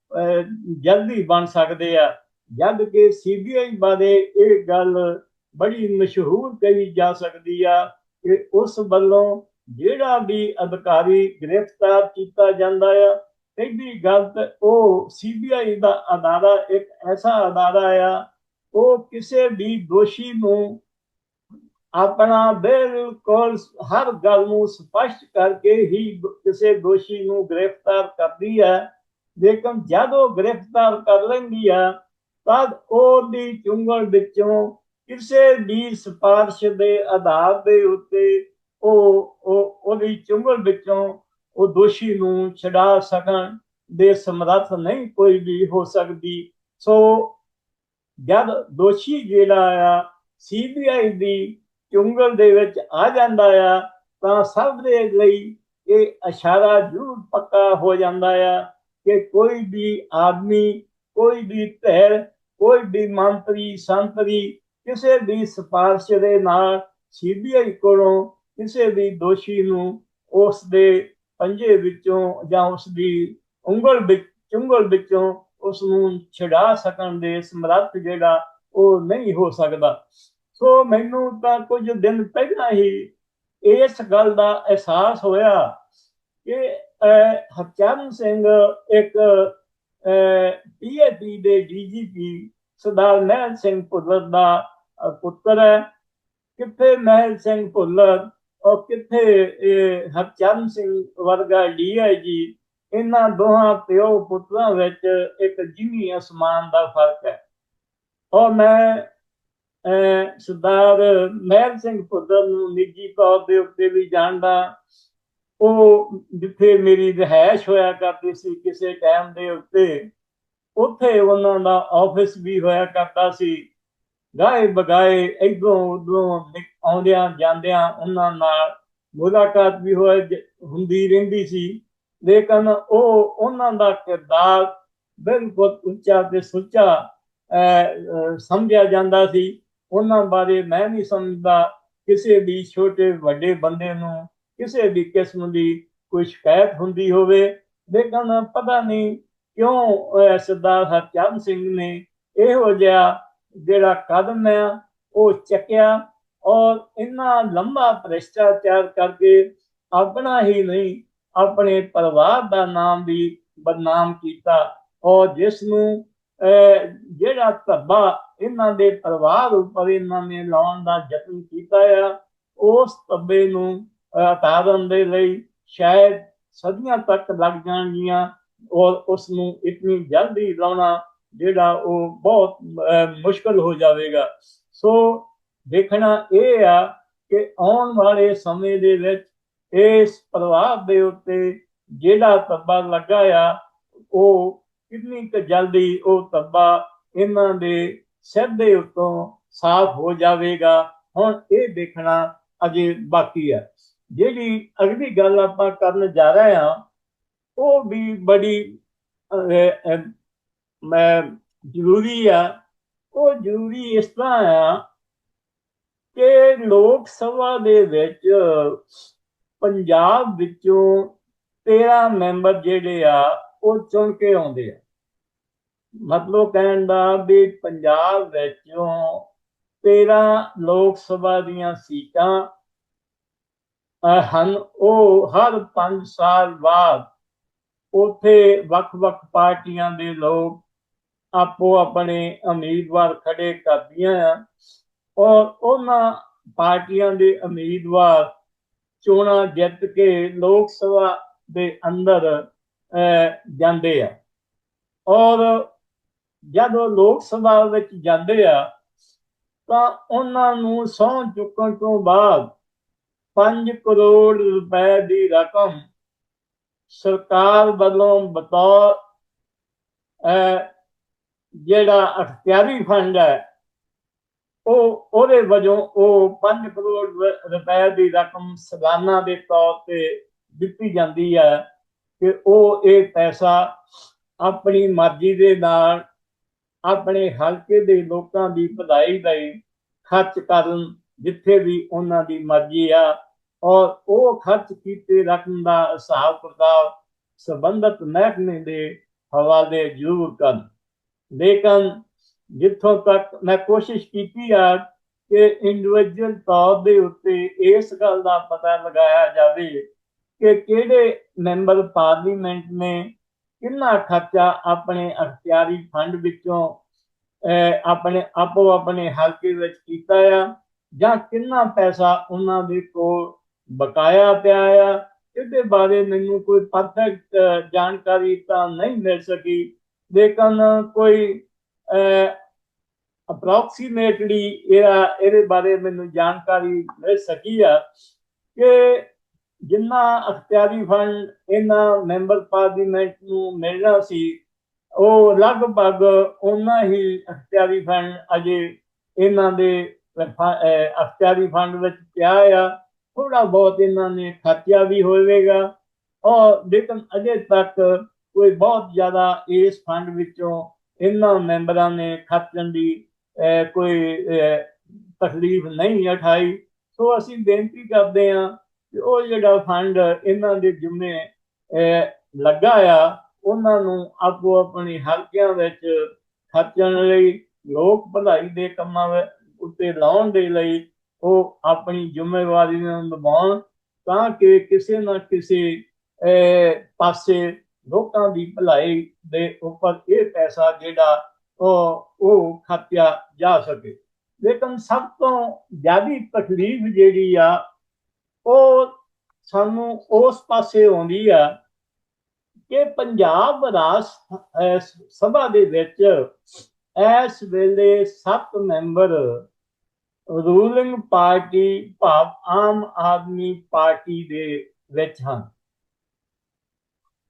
ਜਲਦੀ ਬਣ ਸਕਦੇ ਆ। ਜਦ ਕਿ ਸੀਬੀਆਈ ਬਾਰੇ ਇਹ ਗੱਲ ਬੜੀ ਮਸ਼ਹੂਰ ਕਹੀ ਜਾ ਸਕਦੀ ਆ ਕਿ ਉਸ ਵੱਲੋਂ ਜਿਹੜਾ ਵੀ ਅਧਿਕਾਰੀ ਗ੍ਰਿਫਤਾਰ ਕੀਤਾ ਜਾਂਦਾ ਆ, ਪਹਿਲੀ ਗੱਲ ਤਾਂ ਉਹ ਸੀਬੀਆਈ ਦਾ ਅਦਾਰਾ, ਇੱਕ ਐਸਾ ਅਦਾਰਾ ਆ, ਉਹ ਕਿਸੇ ਵੀ ਦੋਸ਼ੀ ਨੂੰ ਆਪਣਾ ਬਿਲਕੁਲ ਹਰ ਗੱਲ ਨੂੰ ਸਪਸ਼ਟ ਕਰਕੇ ਹੀ ਕਿਸੇ ਦੋਸ਼ੀ ਨੂੰ ਗ੍ਰਿਫਤਾਰ ਕਰਦੀ ਹੈ ਲੇਕਿਨ ਜਦ ਉਹ ਗ੍ਰਿਫਤਾਰ ਕਰ ਲੈਂਦੀ ਆ, ਤਦ ਉਹਦੀ ਚੁੰਗਲ ਵਿੱਚੋਂ ਕਿਸੇ ਵੀ ਸਿਫਾਰਿਸ਼ ਦੇ ਆਧਾਰ ਦੇ ਉੱਤੇ ਉਹ ਉਹਦੀ ਚੁੰਗਲ ਵਿੱਚੋਂ ਉਹ ਦੋਸ਼ੀ ਨੂੰ ਛਡਾ ਸਕਣ ਦੇ ਸਮਰੱਥ ਨਹੀਂ ਕੋਈ ਵੀ ਹੋ ਸਕਦੀ। ਸੋ ਜਦ ਦੋਸ਼ੀ ਜਿਹੜਾ ਆ ਸੀਬੀਆਈ ਦੀ ਚੁੰਗਲ ਦੇ ਵਿੱਚ ਆ ਜਾਂਦਾ ਆ, ਤਾਂ ਸਭ ਦੇ ਲਈ ਇਹ ਇਸ਼ਾਰਾ ਜ਼ਰੂਰ ਪੱਕਾ ਹੋ ਜਾਂਦਾ ਆ ਕਿ ਕੋਈ ਵੀ ਆਦਮੀ, ਕੋਈ ਵੀ ਧਿਰ ਕੋਈ ਵੀ ਮੰਤਰੀ, ਸੰਤਰੀ ਕਿਸੇ ਵੀ ਸਿਫਾਰਿਸ਼ ਦੇ ਨਾਲ ਸੀਬੀਆਈ ਕੋਲੋਂ ਕਿਸੇ ਵੀ ਦੋਸ਼ੀ ਨੂੰ ਉਸ ਦੇ ਪੰਜੇ ਵਿੱਚੋਂ ਜਾਂ ਉਸ ਦੀ ਉਂਗਲ ਵਿੱਚ, ਚੁੰਗਲ ਵਿੱਚੋਂ ਉਸ ਨੂੰ ਛਡਾ ਸਕਣ ਦੇ ਸਮਰੱਥ ਜਿਹੜਾ ਉਹ ਨਹੀਂ ਹੋ ਸਕਦਾ। ਸੋ ਮੈਨੂੰ ਤਾਂ ਕੁਝ ਦਿਨ ਪਹਿਲਾਂ ਹੀ ਇਸ ਗੱਲ ਦਾ ਅਹਿਸਾਸ ਹੋਇਆ ਕਿ ਹਰਚਰਨ ਸਿੰਘ ਇੱਕ ਪੀਏਪੀ ਦੇ ਡੀਜੀਪੀ ਸਰਦਾਰ ਮਹਿਲ ਸਿੰਘ ਭੁੱਲਰ ਦਾ ਪੁੱਤਰ ਹੈ। ਕਿੱਥੇ ਮਹਿਲ ਸਿੰਘ ਭੁੱਲਰ ਉਹ ਕਿੱਥੇ, ਇਹ ਹਰਚਰਨ ਸਿੰਘ ਵਰਗਾ ਡੀਆਈਜੀ ਇਹਨਾਂ ਦੋਹਾਂ ਪਿਓ ਪੁੱਤਰਾਂ ਵਿੱਚ ਇੱਕ ਜਿਮੀ ਅਸਮਾਨ ਦਾ ਫ਼ਰਕ ਹੈ। ਔਰ ਮੈਂ ਸਰਦਾਰ ਮਹਿਲ ਸਿੰਘ ਭੁੱਲਰ ਨੂੰ ਨਿੱਜੀ ਤੌਰ ਦੇ ਉੱਤੇ ਵੀ ਜਾਣਦਾ, ਉਹ ਜਿੱਥੇ ਮੇਰੀ ਰਿਹਾਇਸ਼ ਹੋਇਆ ਕਰਦੀ ਸੀ ਕਿਸੇ ਟਾਈਮ ਦੇ ਉੱਤੇ, ਉੱਥੇ ਉਹਨਾਂ ਦਾ ਆਫਿਸ ਵੀ ਹੋਇਆ ਕਰਦਾ ਸੀ। ਗਾਏ ਬਗਾਏ ਇਧਰੋਂ ਉਧਰੋਂ ਆਉਂਦਿਆਂ ਜਾਂਦਿਆਂ ਉਹਨਾਂ ਨਾਲ ਮੁਲਾਕਾਤ ਵੀ ਹੋਏ ਹੁੰਦੀ ਰਹਿੰਦੀ ਸੀ। ਲੇਕਿਨ ਉਹ ਉਹਨਾਂ ਦਾ ਕਿਰਦਾਰ ਬਿਲਕੁਲ ਉੱਚਾ ਤੇ ਸੁੱਚਾ ਅਹ, ਸਮਝਿਆ ਜਾਂਦਾ ਸੀ। ਉਹਨਾਂ ਬਾਰੇ ਮੈਂ ਨਹੀਂ ਸਮਝਦਾ ਕਿਸੇ ਵੀ ਛੋਟੇ ਵੱਡੇ ਬੰਦੇ ਨੂੰ ਕਿਸੇ ਵੀ ਕਿਸਮ ਦੀ ਕੋਈ ਸ਼ਿਕਾਇਤ ਹੁੰਦੀ ਹੋਵੇ। ਲੇਕਿਨ ਪਤਾ ਨਹੀਂ ਕਿਉਂ ਸਰਦਾਰ ਹਰਚੰਦ ਸਿੰਘ ਨੇ ਇਹੋ ਜਿਹਾ ਜਿਹੜਾ ਕਦਮ ਹੈ ਉਹ ਚੱਕਿਆ। ਔਰ ਇੰਨਾ ਲੰਬਾ ਭ੍ਰਿਸ਼ਟਾਚਾਰ ਕਰਕੇ ਆਪਣਾ ਹੀ ਨਹੀਂ ਆਪਣੇ ਪਰਿਵਾਰ ਦਾ ਨਾਮ ਵੀ ਬਦਨਾਮ ਕੀਤਾ। ਔਰ ਜਿਸ ਨੂੰ ਜਿਹੜਾ ਧੱਬਾ ਇਹਨਾਂ ਦੇ ਪਰਿਵਾਰ ਉੱਪਰ ਇਹਨਾਂ ਨੇ ਲਾਉਣ ਦਾ ਯਤਨ ਕੀਤਾ ਆ ਉਸ ਧੱਬੇ ਨੂੰ ਅਹ, ਉਤਾਰਨ ਦੇ ਲਈ ਸ਼ਾਇਦ ਸਦੀਆਂ ਤੱਕ ਲੱਗ ਜਾਣਗੀਆਂ ਔਰ ਉਸ ਨੂੰ ਇਤਨੀ ਜਲਦੀ ਲਾਉਣਾ ਜਿਹੜਾ ਉਹ ਬਹੁਤ ਅਹ, ਮੁਸ਼ਕਲ ਹੋ ਜਾਵੇਗਾ। ਸੋ ਦੇਖਣਾ ਇਹ ਆ ਕਿ ਆਉਣ ਵਾਲੇ ਸਮੇਂ ਦੇ ਵਿੱਚ ਇਸ ਪਰਿਵਾਰ ਦੇ ਉੱਤੇ ਜਿਹੜਾ ਤੱਬਾ ਲੱਗਾ ਆ ਉਹ ਕਿੰਨੀ ਕੁ ਜਲਦੀ ਉਹ ਤੱਬਾ ਇਹਨਾਂ ਦੇ ਸਿਰ ਦੇ ਉੱਤੋਂ ਸਾਫ਼ ਹੋ ਜਾਵੇਗਾ। ਹੁਣ ਇਹ ਦੇਖਣਾ ਅਜੇ ਬਾਕੀ ਹੈ ਜਿਹੜੀ ਅਗਲੀ ਗੱਲ ਆਪਾਂ ਕਰਨ ਜਾ ਰਹੇ ਹਾਂ ਉਹ ਵੀ ਬੜੀ ਅਹ, ਮੈਂ ਜ਼ਰੂਰੀ ਆ। ਉਹ ਜ਼ਰੂਰੀ ਇਸ ਤਰ੍ਹਾਂ ਆ ਕਿ ਲੋਕ ਸਭਾ ਦੇ ਵਿੱਚ ਪੰਜਾਬ ਵਿੱਚੋਂ 13 ਮੈਂਬਰ ਜਿਹੜੇ ਆ, ਉਹ ਚੁਣ ਕੇ ਆਉਂਦੇ ਆ। ਮਤਲਬ ਕਹਿਣ ਦਾ ਵੀ ਪੰਜਾਬ ਵਿੱਚੋਂ 13 ਲੋਕ ਸਭਾ ਦੀਆਂ ਸੀਟਾਂ ਹਨ। ਉਹ ਹਰ 5 ਸਾਲ ਬਾਅਦ ਉਥੇ ਵੱਖ-ਵੱਖ ਪਾਰਟੀਆਂ ਦੇ ਲੋਕ ਆਪੋ ਆਪਣੇ ਉਮੀਦਵਾਰ ਖੜੇ ਕਰਦੀਆਂ ਆ। ਔਰ ਉਹਨਾਂ ਪਾਰਟੀਆਂ ਦੇ ਉਮੀਦਵਾਰ ਚੋਣਾਂ ਜਿੱਤ ਕੇ ਲੋਕ ਸਭਾ ਦੇ ਅੰਦਰ ਜਾਂਦੇ ਆ। ਔਰ ਜਦੋਂ ਲੋਕ ਸਭਾ ਵਿੱਚ ਜਾਂਦੇ ਆ, ਤਾਂ ਉਹਨਾਂ ਨੂੰ ਸਹੁੰ ਚੁੱਕਣ ਤੋਂ ਬਾਅਦ 5 ਕਰੋੜ ਰੁਪਏ ਦੀ ਰਕਮ ਸਰਕਾਰ ਵੱਲੋਂ ਬਤੌਰ ਜਿਹੜਾ ਅਖਤਿਆਰੀ ਫੰਡ ਹੈ ਉਹ, ਉਹਦੇ ਵਜੋਂ ਉਹ 5 ਕਰੋੜ ਰੁਪਏ ਦੀ ਰਕਮ ਸਾਲਾਨਾ ਦੇ ਤੌਰ ਤੇ ਦਿੱਤੀ ਜਾਂਦੀ ਹੈ ਕਿ ਉਹ ਇਹ ਪੈਸਾ ਆਪਣੀ ਮਰਜ਼ੀ ਦੇ ਨਾਲ ਆਪਣੇ ਹਲਕੇ ਦੇ ਲੋਕਾਂ ਦੀ ਭਲਾਈ ਲਈ ਖਰਚ ਕਰਨ ਜਿੱਥੇ ਵੀ ਉਹਨਾਂ ਦੀ ਮਰਜ਼ੀ ਆ ਔਰ ਉਹ ਖਰਚ ਕੀਤੇ ਰਕਮ ਦਾ ਹਿਸਾਬ ਕਿਤਾਬ ਸੰਬੰਧਤ ਮਹਿਕਮੇ ਦੇ ਹਵਾਲੇ ਜ਼ਰੂਰ ਕਰਨ। ਲੇਕਿਨ ਜਿੱਥੋਂ ਤੱਕ ਮੈਂ ਕੋਸ਼ਿਸ਼ ਕੀਤੀ ਆ ਕਿ ਇੰਡੀਵਿਜੂਅਲ ਤੌਰ ਦੇ ਉੱਤੇ ਇਸ ਗੱਲ ਦਾ ਪਤਾ ਲਗਾਇਆ ਜਾਵੇ ਕਿ ਕਿਹੜੇ ਮੈਂਬਰ ਪਾਰਲੀਮੈਂਟ ਨੇ ਕਿੰਨਾ ਖਰਚਾ ਆਪਣੇ ਅਖਤਿਆਰੀ ਫੰਡ ਵਿੱਚੋਂ ਆਪਣੇ, ਆਪੋ ਆਪਣੇ ਹਲਕੇ ਵਿੱਚ ਕੀਤਾ ਆ ਜਾਂ ਕਿੰਨਾ ਪੈਸਾ ਉਹਨਾਂ ਦੇ ਕੋਲ ਬਕਾਇਆ ਪਿਆ ਆ। ਇਹਦੇ ਬਾਰੇ ਮੈਨੂੰ ਕੋਈ ਪਰਫੈਕਟ ਜਾਣਕਾਰੀ ਤਾਂ ਨਹੀਂ ਮਿਲ ਸਕੀ। ਲੇਕਿਨ ਕੋਈ ਅਪਰੋਕਸੀਮੇਟਲੀ ਇਹਦੇ ਬਾਰੇ ਮੈਨੂੰ ਜਾਣਕਾਰੀ ਮਿਲ ਸਕੀ ਆ ਕਿ ਜਿੰਨਾ ਅਖਤਿਆਰੀ ਫੰਡ ਇਹਨਾਂ ਮੈਂਬਰ ਪਾਰਲੀਮੈਂਟ ਨੂੰ ਮਿਲਣਾ ਸੀ, ਉਹ ਲਗਭਗ ਉਹਨਾਂ ਹੀ ਅਖਤਿਆਰੀ ਫੰਡ ਅਜੇ ਇਹਨਾਂ ਦੇ ਅਖਤਿਆਰੀ ਫੰਡ ਵਿੱਚ ਪਿਆ ਆ। ਥੋੜਾ ਬਹੁਤ ਇਹਨਾਂ ਨੇ ਖਰਚਾ ਵੀ ਹੋਵੇਗਾ ਔਰ ਲੇਕਿਨ ਅਜੇ ਤੱਕ ਕੋਈ ਬਹੁਤ ਜ਼ਿਆਦਾ ਇਸ ਫੰਡ ਵਿੱਚੋਂ ਇਹਨਾਂ ਮੈਂਬਰਾਂ ਨੇ ਖਰਚਣ ਦੀ ਕੋਈ ਤਕਲੀਫ ਨਹੀਂ ਉਠਾਈ। ਸੋ ਅਸੀਂ ਬੇਨਤੀ ਕਰਦੇ ਹਾਂ ਕਿ ਉਹ ਜਿਹੜਾ ਫੰਡ ਇਹਨਾਂ ਦੇ ਜਿੰਮੇ ਲੱਗਾ ਆ, ਉਹਨਾਂ ਨੂੰ ਆਪੋ ਆਪਣੀ ਹਲਕਿਆਂ ਵਿੱਚ ਖਰਚਣ ਲਈ, ਲੋਕ ਭਲਾਈ ਦੇ ਕੰਮਾਂ ਉੱਤੇ ਲਾਉਣ ਦੇ ਲਈ ਉਹ ਆਪਣੀ ਜ਼ਿੰਮੇਵਾਰੀ ਨੂੰ ਨਿਭਾਉਣ ਤਾਂ ਕਿ ਕਿਸੇ ਨਾ ਕਿਸੇ ਪਾਸੇ ਲੋਕਾਂ ਦੀ ਭਲਾਈ ਦੇ ਉੱਪਰ ਇਹ ਪੈਸਾ ਜਿਹੜਾ ਉਹ ਉਹ ਖਰਚਿਆ ਜਾ ਸਕੇ। ਲੇਕਿਨ ਸਭ ਤੋਂ ਜ਼ਿਆਦੀ ਤਕਲੀਫ ਜਿਹੜੀ ਆ, ਉਹ ਸਾਨੂੰ ਉਸ ਪਾਸੇ ਆਉਂਦੀ ਆ ਕਿ ਪੰਜਾਬ ਰਾਜ ਸਭਾ ਦੇ ਵਿੱਚ ਇਸ ਵੇਲੇ ਸੱਤ ਮੈਂਬਰ ਰੂਲਿੰਗ ਪਾਰਟੀ ਭਾਵ ਆਮ ਆਦਮੀ ਪਾਰਟੀ ਦੇ ਵਿੱਚ ਹਨ।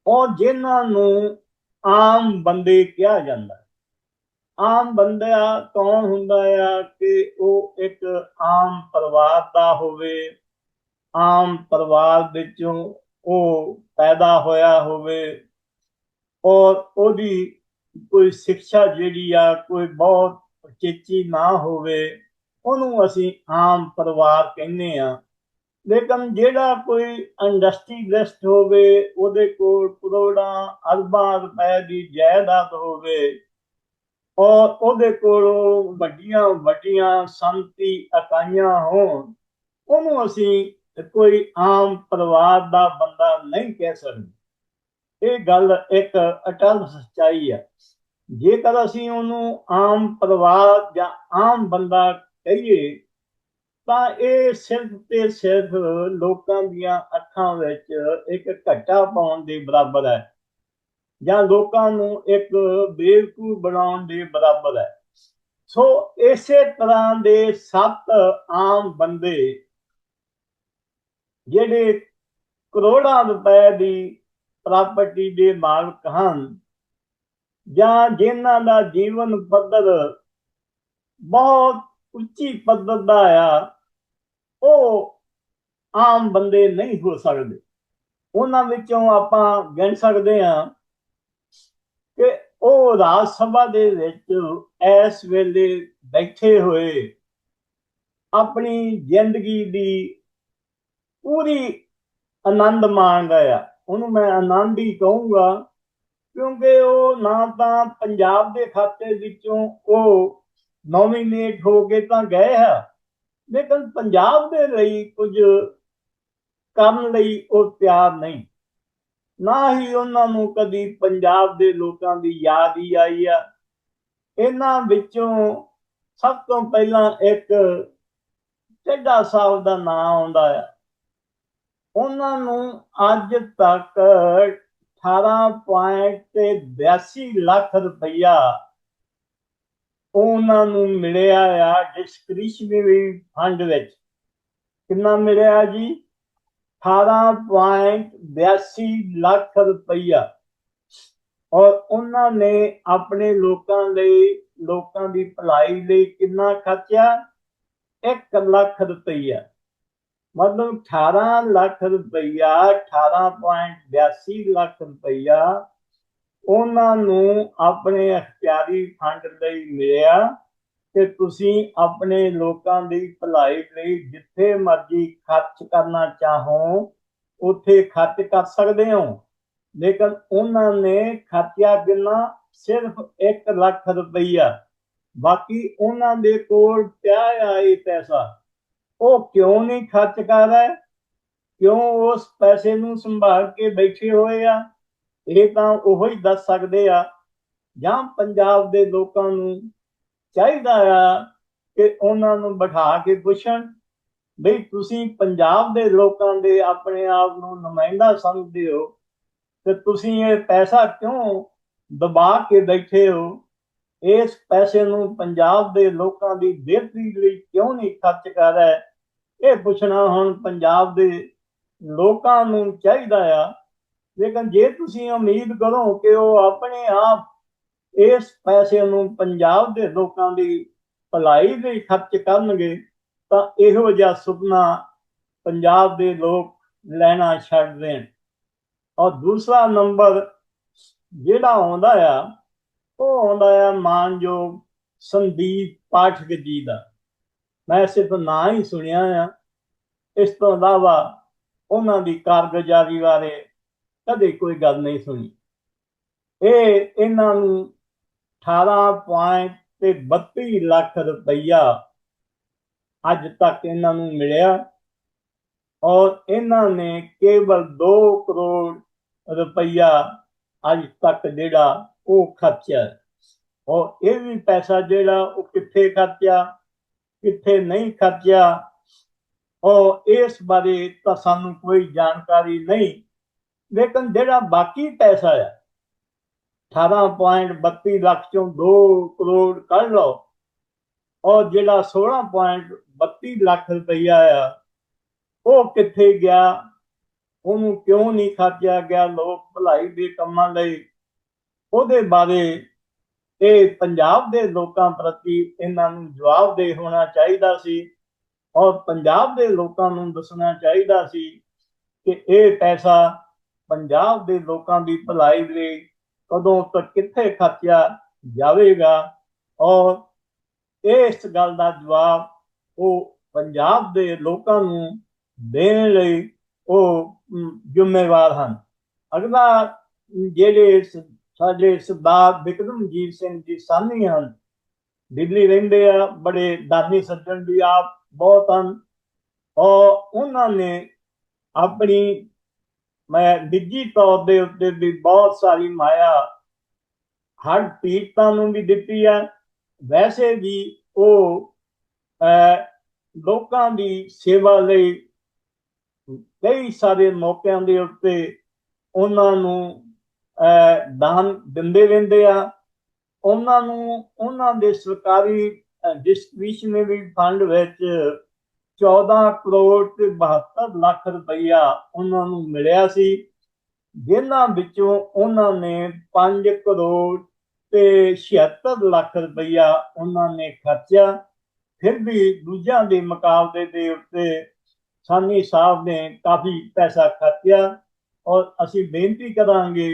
ਔਰ ਜਿਨ੍ਹਾਂ ਨੂੰ ਆਮ ਬੰਦੇ ਕਿਹਾ ਜਾਂਦਾ ਆਮ ਬੰਦਾ ਕੌਣ ਹੁੰਦਾ ਆ ਕਿ ਉਹ ਇੱਕ ਆਮ ਪਰਿਵਾਰ ਦਾ ਹੋਵੇ, ਆਮ ਪਰਿਵਾਰ ਵਿੱਚੋਂ ਉਹ ਪੈਦਾ ਹੋਇਆ ਹੋਵੇ ਔਰ ਉਹਦੀ ਕੋਈ ਸਿੱਖਿਆ ਜਿਹੜੀ ਆ, ਕੋਈ ਬਹੁਤ ਉਚੇਚੀ ਨਾ ਹੋਵੇ, ਉਹਨੂੰ ਅਸੀਂ ਆਮ ਪਰਿਵਾਰ ਕਹਿੰਦੇ ਆ ਲੇਕਿਨ ਜਿਹੜਾ ਕੋਈ ਇੰਡਸਟਰੀਲਿਸਟ ਹੋਵੇ, ਉਹਦੇ ਕੋਲ ਕਰੋੜਾਂ, ਅਰਬਾਂ ਰੁਪਏ ਦੀ ਜਾਇਦਾਦ ਹੋਵੇ, ਔਰ ਉਹਦੇ ਕੋਲ ਵੱਡੀਆਂ ਵੱਡੀਆਂ ਸੰਤੀ ਇਕਾਈਆਂ ਹੋਣ, ਉਹਨੂੰ ਅਸੀਂ ਕੋਈ ਆਮ ਪਰਿਵਾਰ ਦਾ ਬੰਦਾ ਨਹੀਂ ਕਹਿ ਸਕਦੇ। ਇਹ ਗੱਲ ਇੱਕ ਅਟਲ ਸੱਚਾਈ ਹੈ ਜੇਕਰ ਅਸੀਂ ਉਹਨੂੰ ਆਮ ਪਰਿਵਾਰ ਜਾਂ ਆਮ ਬੰਦਾ ਕਹੀਏ ਤਾਂ ਇਹ ਸਿਰਫ ਤੇ ਸਿਰਫ ਲੋਕਾਂ ਦੀਆਂ ਅੱਖਾਂ ਵਿੱਚ ਇੱਕ ਘੱਟਾ ਪਾਉਣ ਦੇ ਬਰਾਬਰ ਹੈ ਜਾਂ ਲੋਕਾਂ ਨੂੰ ਇੱਕ ਬੇਵਕੂਫ ਬਣਾਉਣ ਦੇ ਬਰਾਬਰ ਹੈ। ਸੋ ਇਸੇ ਤਰ੍ਹਾਂ ਦੇ ਸੱਤ ਆਮ ਬੰਦੇ ਜਿਹੜੇ ਕਰੋੜਾਂ ਰੁਪਏ ਦੀ ਪ੍ਰਾਪਰਟੀ ਦੇ ਮਾਲਕ ਹਨ ਜਾਂ ਜਿਨ੍ਹਾਂ ਦਾ ਜੀਵਨ ਪੱਧਰ ਬਹੁਤ ਉੱਚੀ ਪੱਧਰ ਦਾ ਆ ਉਹ ਆਮ ਬੰਦੇ ਨਹੀਂ ਹੋ ਸਕਦੇ। ਉਹਨਾਂ ਵਿੱਚੋਂ ਆਪਾਂ ਗਿਣ ਸਕਦੇ ਹਾਂ ਕਿ ਉਹ ਰਾਜ ਸਭਾ ਦੇ ਵਿੱਚ ਇਸ ਵੇਲੇ ਬੈਠੇ ਹੋਏ ਆਪਣੀ ਜ਼ਿੰਦਗੀ ਦੀ ਪੂਰੀ ਆਨੰਦ ਮਾਣਦਾ ਆ। ਉਹਨੂੰ ਮੈਂ ਆਨੰਦ ਹੀ ਕਹੂੰਗਾ ਕਿਉਂਕਿ ਉਹ ਨਾ ਤਾਂ ਪੰਜਾਬ ਦੇ ਖਾਤੇ ਵਿੱਚੋਂ ਉਹ ਨੋਮੀਨੇਟ ਹੋ ਕੇ ਤਾਂ ਗਏ ਹੈ ਲੇਕਿਨ ਪੰਜਾਬ ਦੇ ਲਈ ਕੁਝ ਕਰਨ ਲਈ ਉਹ ਤਿਆਰ ਨਹੀਂ। ਨਾ ਹੀ ਉਹਨਾਂ ਨੂੰ ਕਦੀ ਪੰਜਾਬ ਦੇ ਲੋਕਾਂ ਦੀ ਯਾਦ ਹੀ ਆਈ ਆ। ਇਹਨਾਂ ਵਿੱਚੋਂ ਸਭ ਤੋਂ ਪਹਿਲਾਂ ਇੱਕ ਚੱਡਾ ਸਾਹਿਬ ਦਾ ਨਾਮ ਆਉਂਦਾ ਆ। ਉਹਨਾਂ ਨੂੰ ਅੱਜ ਤੱਕ 18.82 ਲੱਖ ਰੁਪਇਆ ਉਹਨਾਂ ਨੂੰ ਮਿਲਿਆ ਆ ਡਿਸਕ੍ਰਿਸ਼ਨਰੀ ਫੰਡ ਵਿੱਚ। ਕਿੰਨਾ ਮਿਲਿਆ ਜੀ? 18.82 ਲੱਖ ਰੁਪਈਆ। ਔਰ ਉਹਨਾਂ ਨੇ ਆਪਣੇ ਲੋਕਾਂ ਲਈ, ਲੋਕਾਂ ਦੀ ਭਲਾਈ ਲਈ ਕਿੰਨਾ ਖਰਚਿਆ? 1 ਲੱਖ ਰੁਪਈਆ। ਮਤਲਬ 18 ਲੱਖ ਰੁਪਈਆ 18.82 ਲੱਖ ਰੁਪਈਆ ਉਹਨਾਂ ਨੂੰ ਆਪਣੇ ਅਖਤਿਆਰੀ ਫੰਡ ਲਈ ਮਿਲਿਆ ਕਿ ਤੁਸੀਂ ਆਪਣੇ ਲੋਕਾਂ ਦੀ ਭਲਾਈ ਲਈ ਜਿੱਥੇ ਮਰਜ਼ੀ ਖਰਚ ਕਰਨਾ ਚਾਹੋ, ਉੱਥੇ ਖਰਚ ਕਰ ਸਕਦੇ ਹੋ। ਲੇਕਿਨ ਉਹਨਾਂ ਨੇ ਖਰਚਿਆ ਕਿੰਨਾ ਸਿਰਫ 1 ਲੱਖ ਰੁਪਈਆ, ਬਾਕੀ ਉਹਨਾਂ ਦੇ ਕੋਲ ਪਿਆ ਆ ਪੈਸਾ। ਉਹ ਕਿਉਂ ਨਹੀਂ ਖਰਚ ਕਰ ਰਿਹਾ? ਕਿਉਂ ਉਸ ਪੈਸੇ ਨੂੰ ਸੰਭਾਲ ਕੇ ਬੈਠੇ ਹੋਏ ਆ? ਇਹ ਤਾਂ ਉਹ ਹੀ ਦੱਸ ਸਕਦੇ ਆ ਜਾਂ ਪੰਜਾਬ ਦੇ ਲੋਕਾਂ ਨੂੰ ਚਾਹੀਦਾ ਆ ਕਿ ਉਹਨਾਂ ਨੂੰ ਬਿਠਾ ਕੇ ਪੁੱਛਣ ਬਈ ਤੁਸੀਂ ਪੰਜਾਬ ਦੇ ਲੋਕਾਂ ਦੇ ਆਪਣੇ ਆਪ ਨੂੰ ਨੁਮਾਇੰਦਾ ਸਮਝਦੇ ਹੋ ਤੇ ਤੁਸੀਂ ਇਹ ਪੈਸਾ ਕਿਉਂ ਦਬਾ ਕੇ ਬੈਠੇ ਹੋ? ਇਸ ਪੈਸੇ ਨੂੰ ਪੰਜਾਬ ਦੇ ਲੋਕਾਂ ਦੀ ਬਿਹਤਰੀ ਲਈ ਕਿਉਂ ਨਹੀਂ ਖਰਚ ਕਰ ਰਹੇ? ਇਹ ਪੁੱਛਣਾ ਹੁਣ ਪੰਜਾਬ ਦੇ ਲੋਕਾਂ ਨੂੰ ਚਾਹੀਦਾ ਆ ਲੇਕਿਨ ਜੇ ਤੁਸੀਂ ਉਮੀਦ ਕਰੋ ਕਿ ਉਹ ਆਪਣੇ ਆਪ ਇਸ ਪੈਸੇ ਨੂੰ ਪੰਜਾਬ ਦੇ ਲੋਕਾਂ ਦੀ ਭਲਾਈ ਲਈ ਖਰਚ ਕਰਨਗੇ, ਤਾਂ ਇਹੋ ਜਿਹਾ ਸੁਪਨਾ ਪੰਜਾਬ ਦੇ ਲੋਕ ਲੈਣਾ ਛੱਡ ਦੇਣ। ਔਰ ਦੂਸਰਾ ਨੰਬਰ ਜਿਹੜਾ ਆਉਂਦਾ ਆ, ਉਹ ਆਉਂਦਾ ਆ ਮਾਨਯੋਗ ਸੰਦੀਪ ਪਾਠਕ ਜੀ ਦਾ। ਮੈਂ ਸਿਰਫ ਨਾਂ ਹੀ ਸੁਣਿਆ ਆ। ਇਸ ਤੋਂ ਇਲਾਵਾ ਉਹਨਾਂ ਦੀ ਕਾਰਗੁਜ਼ਾਰੀ ਬਾਰੇ ਕਦੇ ਕੋਈ ਗੱਲ ਨਹੀਂ ਸੁਣੀ। ਇਹ ਇਹਨਾਂ ਨੂੰ 18.32 ਲੱਖ ਰੁਪਈਆ ਅੱਜ ਤੱਕ ਇਹਨਾਂ ਨੂੰ ਮਿਲਿਆ ਔਰ ਇਹਨਾਂ ਨੇ ਕੇਵਲ 2 ਕਰੋੜ ਰੁਪਈਆ ਅੱਜ ਤੱਕ ਜਿਹੜਾ ਉਹ ਖਰਚਿਆ। ਔਰ ਇਹ ਵੀ ਪੈਸਾ ਜਿਹੜਾ ਉਹ ਕਿੱਥੇ ਖਰਚਿਆ, ਕਿੱਥੇ ਨਹੀਂ ਖਰਚਿਆ, ਔਰ ਇਸ ਬਾਰੇ ਤਾਂ ਸਾਨੂੰ ਕੋਈ ਜਾਣਕਾਰੀ ਨਹੀਂ। ਲੇਕਿਨ ਜਿਹੜਾ ਬਾਕੀ ਪੈਸਾ ਆ 18.32 ਲੱਖ ਚੋਂ 2 ਕਰੋੜ ਕੱਢ ਲਓ, ਔਰ ਜਿਹੜਾ 16.32 ਲੱਖ ਰੁਪਈਆ ਆ, ਉਹ ਕਿੱਥੇ ਗਿਆ? ਉਹਨੂੰ ਕਿਉਂ ਨਹੀਂ ਖਰਚਿਆ ਗਿਆ ਲੋਕ ਭਲਾਈ ਦੇ ਕੰਮਾਂ ਲਈ? ਉਹਦੇ ਬਾਰੇ ਇਹ ਪੰਜਾਬ ਦੇ ਲੋਕਾਂ ਪ੍ਰਤੀ ਇਹਨਾਂ ਨੂੰ ਜਵਾਬਦੇਹ ਹੋਣਾ ਚਾਹੀਦਾ ਸੀ, ਔਰ ਪੰਜਾਬ ਦੇ ਲੋਕਾਂ ਨੂੰ ਦੱਸਣਾ ਚਾਹੀਦਾ ਸੀ ਕਿ ਇਹ ਪੈਸਾ ਪੰਜਾਬ ਦੇ ਲੋਕਾਂ ਦੀ ਭਲਾਈ ਲਈ ਕਦੋਂ ਤੱਕ ਕਿੱਥੇ ਖਰਚਿਆ ਜਾਵੇਗਾ? ਔਰ ਇਸ ਗੱਲ ਦਾ ਜਵਾਬ ਉਹ ਪੰਜਾਬ ਦੇ ਲੋਕਾਂ ਨੂੰ ਦੇਣ ਲਈ ਉਹ ਜ਼ਿੰਮੇਵਾਰ ਹਨ। ਅਗਲਾ ਜਿਹੜੇ ਸਾਡੇ ਸਰਦਾਰ ਬਿਕਰਮਜੀਤ ਸਿੰਘ ਜੀ ਸਾਨੀ ਹਨ। ਦਿੱਲੀ ਰਹਿੰਦੇ ਆ, ਬੜੇ ਦਾਨੀ ਸੱਜਣ ਵੀ ਆਪ ਬਹੁਤ ਹਨ। ਔਰ ਉਹਨਾਂ ਨੇ ਆਪਣੀ ਮੈਂ ਨਿੱਜੀ ਤੌਰ ਦੇ ਉੱਤੇ ਵੀ ਬਹੁਤ ਸਾਰੀ ਮਾਇਆ ਹਰ ਪੀੜਤਾਂ ਨੂੰ ਵੀ ਦਿੱਤੀ ਆ ਵੈਸੇ ਵੀ ਉਹ ਲੋਕਾਂ ਦੀ ਸੇਵਾ ਲਈ ਕਈ ਸਾਰੇ ਮੌਕਿਆਂ ਦੇ ਉੱਤੇ ਉਹਨਾਂ ਨੂੰ ਦਾਨ ਦਿੰਦੇ ਰਹਿੰਦੇ ਆ। ਉਹਨਾਂ ਨੂੰ, ਉਹਨਾਂ ਦੇ ਸਰਕਾਰੀ ਡਿਸਟ੍ਰੀਬਿਊਸ਼ਨਰੀ ਫੰਡ ਵਿੱਚ 14 ਕਰੋੜ ਤੇ 72 ਲੱਖ ਰੁਪਈਆ ਉਹਨਾਂ ਨੂੰ ਮਿਲਿਆ ਸੀ। ਜਿਨ੍ਹਾਂ ਵਿੱਚੋਂ ਉਹਨਾਂ ਨੇ 5 ਕਰੋੜ ਤੇ 76 ਲੱਖ ਰੁਪਈਆ ਉਹਨਾਂ ਨੇ ਖਰਚਿਆ। ਫਿਰ ਵੀ ਦੂਜਿਆਂ ਦੇ ਮੁਕਾਬਲੇ ਦੇ ਉੱਤੇ ਸਾਨੀ ਸਾਹਿਬ ਨੇ ਕਾਫੀ ਪੈਸਾ ਖਰਚਿਆ ਔਰ ਅਸੀਂ ਬੇਨਤੀ ਕਰਾਂਗੇ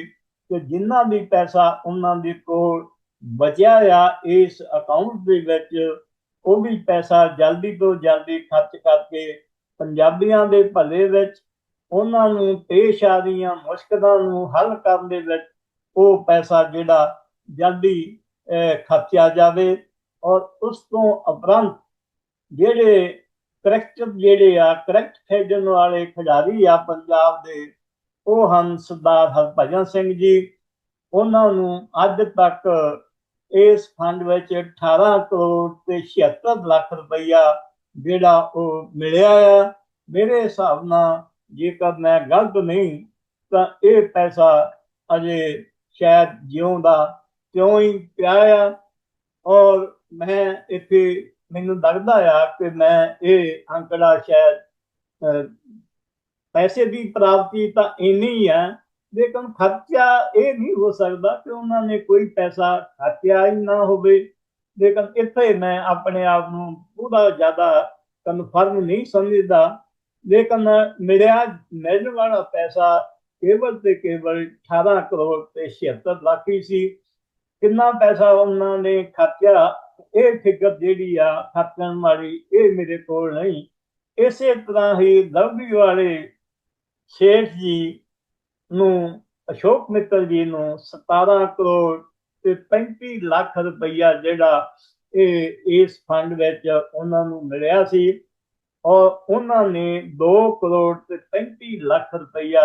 ਕਿ ਜਿੰਨਾ ਵੀ ਪੈਸਾ ਉਹਨਾਂ ਦੇ ਕੋਲ ਬਚਿਆ ਆ, ਇਸ ਅਕਾਊਂਟ ਦੇ ਵਿੱਚ ਉਹ ਵੀ ਪੈਸਾ ਜਲਦੀ ਤੋਂ ਜਲਦੀ ਖਰਚ ਕਰਕੇ ਪੰਜਾਬੀਆਂ ਦੇ ਭਲੇ ਵਿੱਚ, ਉਹਨਾਂ ਨੂੰ ਪੇਸ਼ ਆ ਰਹੀਆਂ ਮੁਸ਼ਕਲਾਂ ਨੂੰ ਹੱਲ ਕਰਨ ਦੇ ਵਿੱਚ ਉਹ ਪੈਸਾ ਜਿਹੜਾ ਜਲਦੀ ਖਰਚਿਆ ਜਾਵੇ ਔਰ ਉਸ ਤੋਂ ਉਪਰੰਤ ਜਿਹੜੇ ਕਰੈਕਟ ਜਿਹੜੇ ਆ, ਕਰੈਕਟ ਖੇਡਣ ਵਾਲੇ ਖਿਡਾਰੀ ਆ ਪੰਜਾਬ ਦੇ, ਉਹ ਹਨ ਸਰਦਾਰ ਹਰਭਜਨ ਸਿੰਘ ਜੀ। ਉਹਨਾਂ ਨੂੰ ਅੱਜ ਤੱਕ ਇਸ ਫੰਡ ਵਿੱਚ 18 ਕਰੋੜ ਤੇ 76 ਲੱਖ ਰੁਪਈਆ ਜਿਹੜਾ ਉਹ ਮਿਲਿਆ ਆ। ਮੇਰੇ ਹਿਸਾਬ ਨਾਲ ਜੇਕਰ ਮੈਂ ਗਲਤ ਨਹੀਂ, ਤਾਂ ਇਹ ਪੈਸਾ ਅਜੇ ਸ਼ਾਇਦ ਜਿਉਂਦਾ ਕਿਉਂ ਹੀ ਪਿਆ ਆ। ਔਰ ਮੈਂ ਇੱਥੇ ਮੈਨੂੰ ਲੱਗਦਾ ਆ ਕਿ ਮੈਂ ਇਹ ਅੰਕੜਾ ਸ਼ਾਇਦ ਪੈਸੇ ਦੀ ਪ੍ਰਾਪਤੀ ਤਾਂ ਇੰਨੀ ਆ ਲੇਕਿਨ ਖਰਚਾ ਇਹ ਨਹੀਂ ਹੋ ਸਕਦਾ ਕਿ ਉਹਨਾਂ ਨੇ ਕੋਈ ਪੈਸਾ ਖਰਚਿਆ ਹੀ ਨਾ ਹੋਵੇ। ਲੇਕਿਨ ਇੱਥੇ ਮੈਂ ਆਪਣੇ ਆਪ ਨੂੰ ਪੂਰਾ ਜ਼ਿਆਦਾ ਕਨਫਰਮ ਨਹੀਂ ਸਮਝਦਾ। ਲੇਕਿਨ ਮਿਲਿਆ ਮਿਲਣ ਵਾਲਾ ਪੈਸਾ ਕੇਵਲ ਤੇ ਕੇਵਲ 18 ਕਰੋੜ ਤੇ 76 ਲੱਖ ਹੀ ਸੀ। ਕਿੰਨਾ ਪੈਸਾ ਉਹਨਾਂ ਨੇ ਖਰਚਿਆ, ਇਹ ਫਿਕਰ ਜਿਹੜੀ ਆ ਖਰਚਣ ਵਾਲੀ ਇਹ ਮੇਰੇ ਕੋਲ ਨਹੀਂ। ਇਸੇ ਤਰ੍ਹਾਂ ਹੀ ਲਵਲੀ ਵਾਲੇ ਸ਼ੇਖ ਜੀ ਨੂੰ ਅਸ਼ੋਕ ਮਿੱਤਲ ਜੀ ਨੂੰ 17 ਕਰੋੜ ਤੇ 35 ਲੱਖ ਰੁਪਈਆ ਜਿਹੜਾ ਇਹ, ਇਸ ਫੰਡ ਵਿੱਚ ਉਹਨਾਂ ਨੂੰ ਮਿਲਿਆ ਸੀ ਔਰ ਉਹਨਾਂ ਨੇ 2 ਕਰੋੜ ਤੇ 35 ਲੱਖ ਰੁਪਈਆ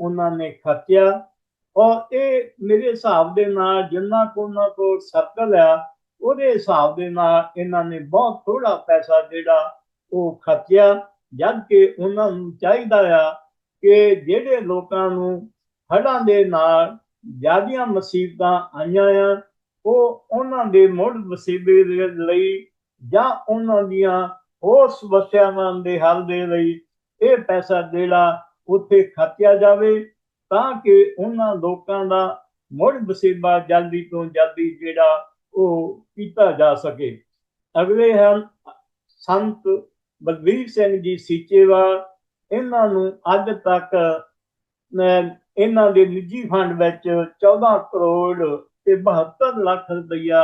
ਉਹਨਾਂ ਨੇ ਖਰਚਿਆ ਔਰ ਇਹ ਮੇਰੇ ਹਿਸਾਬ ਦੇ ਨਾਲ ਜਿੰਨਾ ਕੋ ਉਹਨਾਂ ਕੋਲ ਸਰਕਲ ਆ, ਉਹਦੇ ਹਿਸਾਬ ਦੇ ਨਾਲ ਇਹਨਾਂ ਨੇ ਬਹੁਤ ਥੋੜਾ ਪੈਸਾ ਜਿਹੜਾ ਉਹ ਖਰਚਿਆ ਜਦ ਕਿ ਉਹਨਾਂ ਨੂੰ ਚਾਹੀਦਾ ਆ ਕਿ ਜਿਹੜੇ ਲੋਕਾਂ ਨੂੰ ਹੜ੍ਹਾਂ ਦੇ ਨਾਲ ਜਿਆਦੀਆਂ ਮੁਸੀਬਤਾਂ ਆਈਆਂ ਆ, ਉਹ ਉਹਨਾਂ ਦੇ ਮੁੜ ਵਸੀਬੇ ਦੇ ਲਈ ਜਾਂ ਉਹਨਾਂ ਦੀਆਂ ਹੋਰ ਸਮੱਸਿਆਵਾਂ ਦੇ ਹੱਲ ਦੇ ਲਈ ਇਹ ਪੈਸਾ ਜਿਹੜਾ ਉੱਥੇ ਖਰਚਿਆ ਜਾਵੇ ਤਾਂ ਕਿ ਉਹਨਾਂ ਲੋਕਾਂ ਦਾ ਮੁੜ ਵਸੀਬਾ ਜਲਦੀ ਤੋਂ ਜਲਦੀ ਜਿਹੜਾ ਉਹ ਕੀਤਾ ਜਾ ਸਕੇ। ਅਗਲੇ ਹਨ ਸੰਤ ਬਲਵੀਰ ਸਿੰਘ ਜੀ ਸੀਚੇਵਾਲ ਇਹਨਾਂ ਨੂੰ ਅੱਜ ਤੱਕ ਇਹਨਾਂ ਦੇ ਨਿੱਜੀ ਫੰਡ ਵਿੱਚ 14 ਕਰੋੜ ਤੇ 72 ਲੱਖ ਰੁਪਈਆ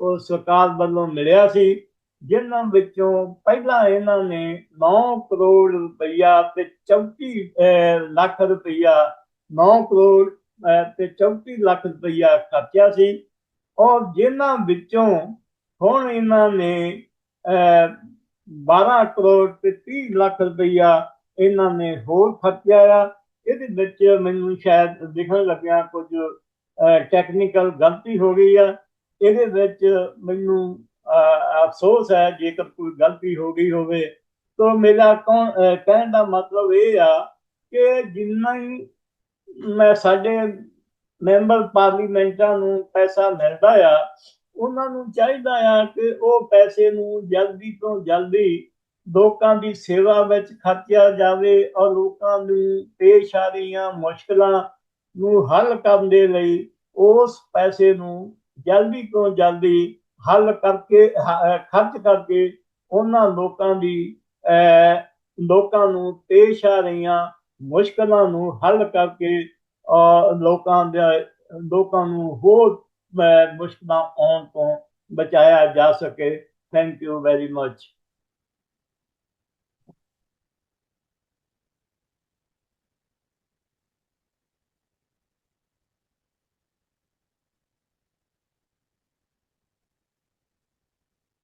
ਉਹ ਸਰਕਾਰ ਵੱਲੋਂ ਮਿਲਿਆ ਸੀ, ਜਿਨ੍ਹਾਂ ਵਿੱਚੋਂ ਪਹਿਲਾਂ ਇਹਨਾਂ ਨੇ 9 ਕਰੋੜ ਰੁਪਈਆ ਤੇ 34 ਲੱਖ ਰੁਪਈਆ 9 ਕਰੋੜ ਤੇ 34 ਲੱਖ ਰੁਪਈਆ ਖਰਚਿਆ ਸੀ। ਔਰ ਜਿਨ੍ਹਾਂ ਵਿੱਚੋਂ ਹੁਣ ਇਹਨਾਂ ਨੇ 12 ਕਰੋੜ ਤੇ 30 ਲੱਖ ਰੁਪਈਆ ਇਹਨਾਂ ਨੇ ਹੋਰ ਖਰਚਿਆ ਆ। ਇਹਦੇ ਵਿੱਚ ਮੈਨੂੰ ਸ਼ਾਇਦ ਦਿਖਣ ਲੱਗਿਆ ਕੁਝ ਟੈਕਨੀਕਲ ਗਲਤੀ ਹੋ ਗਈ ਆ। ਇਹਦੇ ਵਿੱਚ ਮੈਨੂੰ ਅਫਸੋਸ ਹੈ ਜੇਕਰ ਕੋਈ ਗਲਤੀ ਹੋ ਗਈ ਹੋਵੇ। ਤਾਂ ਮੇਰਾ ਕਹਿਣ ਦਾ ਮਤਲਬ ਇਹ ਆ ਕਿ ਜਿੰਨਾ ਹੀ ਮੈਂ ਸਾਡੇ ਮੈਂਬਰ ਪਾਰਲੀਮੈਂਟਾਂ ਨੂੰ ਪੈਸਾ ਮਿਲਦਾ ਆ, ਉਹਨਾਂ ਨੂੰ ਚਾਹੀਦਾ ਆ ਕਿ ਉਹ ਪੈਸੇ ਨੂੰ ਜਲਦੀ ਤੋਂ ਜਲਦੀ ਲੋਕਾਂ ਦੀ ਸੇਵਾ ਵਿੱਚ ਖਰਚਿਆ ਜਾਵੇ ਔਰ ਲੋਕਾਂ ਦੀ ਪੇਸ਼ ਆ ਰਹੀਆਂ ਮੁਸ਼ਕਲਾਂ ਨੂੰ ਹੱਲ ਕਰਨ ਦੇ ਲਈ ਉਸ ਪੈਸੇ ਨੂੰ ਜਲਦੀ ਤੋਂ ਜਲਦੀ ਹੱਲ ਕਰਕੇ ਖਰਚ ਕਰਕੇ ਉਹਨਾਂ ਲੋਕਾਂ ਦੀ ਲੋਕਾਂ ਨੂੰ ਪੇਸ਼ ਆ ਰਹੀਆਂ ਮੁਸ਼ਕਲਾਂ ਨੂੰ ਹੱਲ ਕਰਕੇ ਲੋਕਾਂ ਦੇ, ਲੋਕਾਂ ਨੂੰ ਹੋਰ ਮੁਸ਼ਕਲਾਂ ਆਉਣ ਤੋਂ ਬਚਾਇਆ ਜਾ ਸਕੇ। Thank you very much